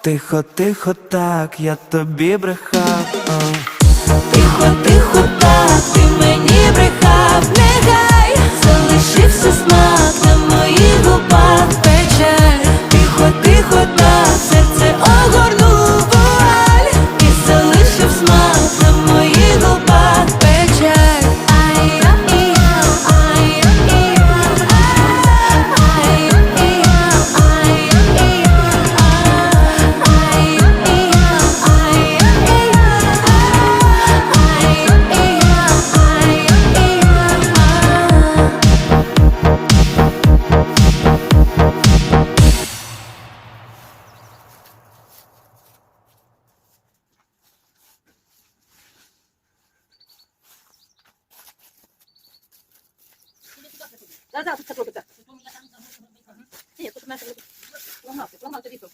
Тихо, тихо, так, я тобі брехав. Тихо, Да, тут такой, да. Ні, тут мене ламався, ламався вітром.